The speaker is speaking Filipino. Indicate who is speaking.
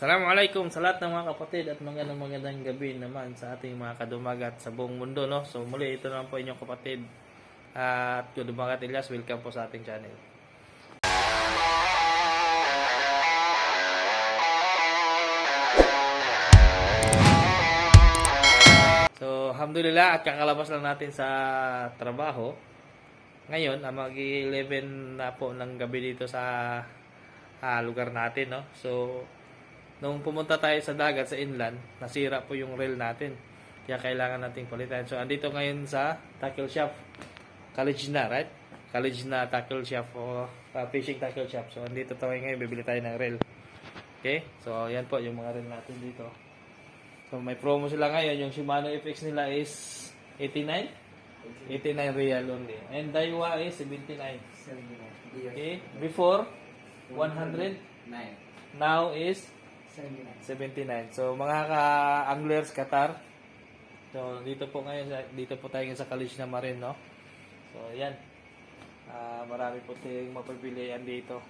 Speaker 1: Assalamualaikum sa lahat ng mga kapatid at magandang magandang gabi naman sa ating mga kadumagat sa buong mundo. No? So muli ito naman po inyong kapatid at kadumagat Elias. Welcome po sa ating channel. So, alhamdulillah at kakalabas lang natin sa trabaho. Ngayon, ah, mag-11 na po ng gabi dito sa ah, lugar natin, no? So, nung pumunta tayo sa dagat, sa inland, nasira po yung rail natin. Kaya kailangan nating palitan. So, andito ngayon sa tackle shop. College na, right? College na tackle shop o ah, fishing tackle shop. So, andito tayo ngayon, bibili tayo ng rail. Okay? So, yan po yung mga rail natin dito. So, may promo sila ngayon. Yung Shimano FX nila is 89? 89 real only. And Daiwa is 79. Okay? Before, 100. Now is 79. So, mga ka-anglers, Qatar. So, dito po ngayon, sa- dito po tayo sa College na Marin, no? So, yan. Ah, marami po tayong mapagpilian dito.